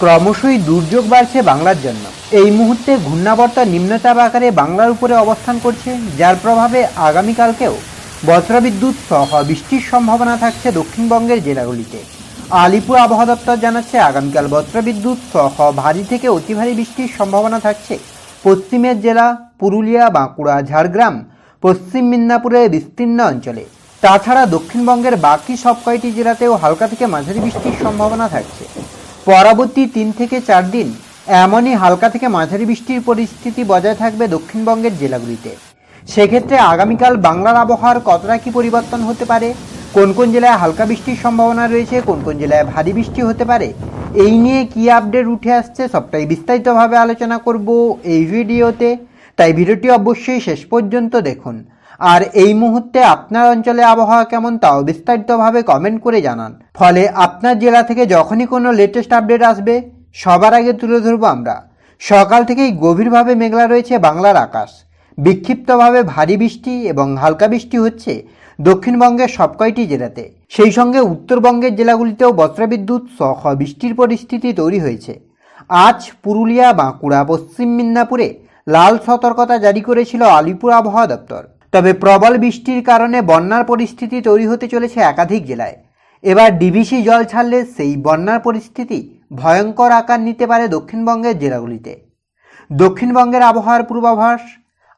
ক্রমশই দুর্যোগ বাড়ছে বাংলার জন্য। এই মুহূর্তে ঘূর্ণাবর্ত নিম্নচাপ আকারে বাংলার উপরে অবস্থান করছে, যার প্রভাবে আগামীকালকেও বজ্রবিদ্যুৎ সহ বৃষ্টির সম্ভাবনা থাকছে দক্ষিণবঙ্গের জেলাগুলিতে। আলিপুর আবহাওয়া দপ্তর জানাচ্ছে, আগামীকাল বজ্রবিদ্যুৎ সহ ভারী থেকে অতি ভারী বৃষ্টির সম্ভাবনা থাকছে। পশ্চিমের জেলা পুরুলিয়া, বাঁকুড়া, ঝাড়গ্রাম, পশ্চিম মিদনাপুরের বিস্তীর্ণ অঞ্চলে। তাছাড়া দক্ষিণবঙ্গের বাকি সব কয়টি জেলাতেও হালকা থেকে মাঝারি বৃষ্টির সম্ভাবনা থাকছে। পরবর্তী তিন থেকে চার দিন এমনই হালকা থেকে মাঝারি বৃষ্টির পরিস্থিতি বজায় থাকবে দক্ষিণবঙ্গের জেলাগুলিতে। সেক্ষেত্রে আগামীকাল বাংলার আবহাওয়ার কতটা কি পরিবর্তন হতে পারে, কোন কোন জেলায় হালকা বৃষ্টির সম্ভাবনা রয়েছে, কোন কোন জেলায় ভারী বৃষ্টি হতে পারে, এই নিয়ে কি আপডেট উঠে আসছে সবটাই বিস্তারিতভাবে আলোচনা করব এই ভিডিওতে। তাই ভিডিওটি অবশ্যই শেষ পর্যন্ত দেখুন। আর এই মুহূর্তে আপনার অঞ্চলে আবহাওয়া কেমন তাও বিস্তারিতভাবে কমেন্ট করে জানান। ফলে আপনার জেলা থেকে যখনই কোনো লেটেস্ট আপডেট আসবে, সবার আগে তুলে ধরবো আমরা। সকাল থেকেই গভীরভাবে মেঘলা রয়েছে বাংলার আকাশ। বিক্ষিপ্তভাবে ভারী বৃষ্টি এবং হালকা বৃষ্টি হচ্ছে দক্ষিণবঙ্গের সব কয়টি জেলাতে। সেই সঙ্গে উত্তরবঙ্গের জেলাগুলিতেও বজ্রবিদ্যুৎ সহ বৃষ্টির পরিস্থিতি তৈরি হয়েছে। আজ পুরুলিয়া, বাঁকুড়া, পশ্চিম মিদনাপুরে লাল সতর্কতা জারি করেছিল আলিপুর আবহাওয়া দপ্তর। তবে প্রবল বৃষ্টির কারণে বন্যার পরিস্থিতি তৈরি হতে চলেছে একাধিক জেলায়। এবার ডিভিসি জল ছাড়লে সেই বন্যার পরিস্থিতি ভয়ঙ্কর আকার নিতে পারে দক্ষিণবঙ্গের জেলাগুলিতে। দক্ষিণবঙ্গের আবহাওয়ার পূর্বাভাস,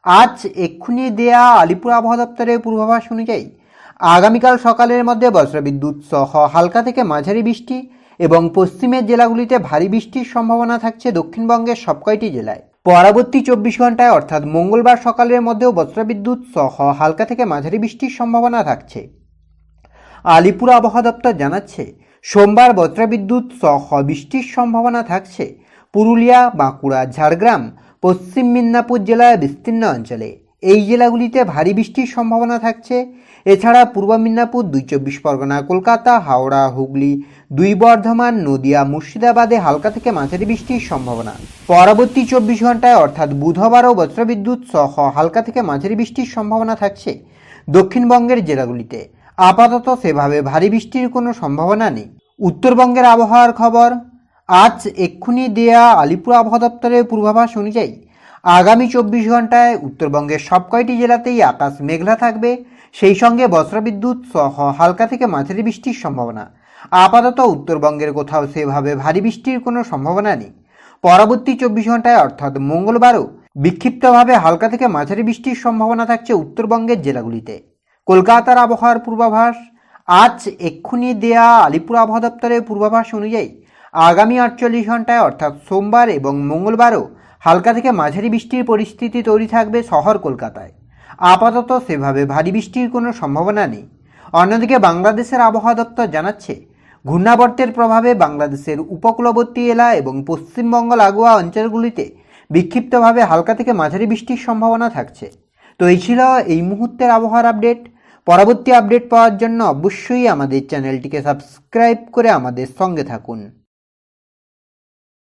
আজ এক্ষুনি দেয়া আলিপুর আবহাওয়া দপ্তরের পূর্বাভাস অনুযায়ী, আগামীকাল সকালের মধ্যে বজ্রবিদ্যুৎ সহ হালকা থেকে মাঝারি বৃষ্টি এবং পশ্চিমের জেলাগুলিতে ভারী বৃষ্টির সম্ভাবনা থাকছে দক্ষিণবঙ্গের সবকয়টি জেলায়। পরবর্তী চব্বিশ ঘন্টায় অর্থাৎ মঙ্গলবার সকালের মধ্যেও বজ্রবিদ্যুৎ সহ হালকা থেকে মাঝারি বৃষ্টির সম্ভাবনা থাকছে। আলিপুর আবহাওয়া দপ্তর জানাচ্ছে, সোমবার বজ্রবিদ্যুৎ সহ বৃষ্টির সম্ভাবনা থাকছে পুরুলিয়া, বাঁকুড়া, ঝাড়গ্রাম, পশ্চিম মিদনাপুর জেলার বিস্তীর্ণ অঞ্চলে। এই জেলাগুলিতে ভারী বৃষ্টির সম্ভাবনা থাকছে। এছাড়া পূর্ব মিদনাপুর, দুই চব্বিশ পরগনা, কলকাতা, হাওড়া, হুগলি দুই বর্ধমান, নদিয়া, মুর্শিদাবাদে হালকা থেকে মাঝারি বৃষ্টির সম্ভাবনা। পরবর্তী চব্বিশ ঘন্টায় অর্থাৎ বুধবারও বজ্রবিদ্যুৎ সহ হালকা থেকে মাঝারি বৃষ্টির সম্ভাবনা থাকছে দক্ষিণবঙ্গের জেলাগুলিতে। আপাতত সেভাবে ভারী বৃষ্টির কোনো সম্ভাবনা নেই। উত্তরবঙ্গের আবহাওয়ার খবর, আজ এক্ষুনি দেয়া আলিপুর আবহাওয়া দপ্তরের পূর্বাভাস অনুযায়ী, আগামী চব্বিশ ঘন্টায় উত্তরবঙ্গের সব কয়টি জেলাতেই আকাশ মেঘলা থাকবে, সেই সঙ্গে বজ্রবিদ্যুৎ সহ হালকা থেকে মাঝারি বৃষ্টির সম্ভাবনা। আপাতত উত্তরবঙ্গের কোথাও সেভাবে ভারী বৃষ্টির কোনো সম্ভাবনা নেই। পরবর্তী চব্বিশ ঘন্টায় অর্থাৎ মঙ্গলবারও বিক্ষিপ্তভাবে হালকা থেকে মাঝারি বৃষ্টির সম্ভাবনা থাকছে উত্তরবঙ্গের জেলাগুলিতে। কলকাতার আবহাওয়ার পূর্বাভাস, আজ এক্ষুনি দেয়া আলিপুর আবহাওয়া দপ্তরের পূর্বাভাস অনুযায়ী আগামী আটচল্লিশ ঘন্টায় অর্থাৎ সোমবার এবং মঙ্গলবারও হালকা থেকে মাঝারি বৃষ্টির পরিস্থিতি তৈরি থাকবে শহর কলকাতায়। আপাতত সেভাবে ভারী বৃষ্টির কোনো সম্ভাবনা নেই। অন্যদিকে বাংলাদেশের আবহাওয়া দপ্তর জানাচ্ছে ঘূর্ণাবর্তের প্রভাবে বাংলাদেশের উপকূলবর্তী এলা এবং পশ্চিমবঙ্গ লাগোয়া অঞ্চলগুলিতে বিক্ষিপ্তভাবে হালকা থেকে মাঝারি বৃষ্টির সম্ভাবনা থাকছে। তো এই ছিল এই মুহূর্তের আবহাওয়ার আপডেট। পরবর্তী আপডেট পাওয়ার জন্য অবশ্যই আমাদের চ্যানেলটিকে সাবস্ক্রাইব করে আমাদের সঙ্গে থাকুন।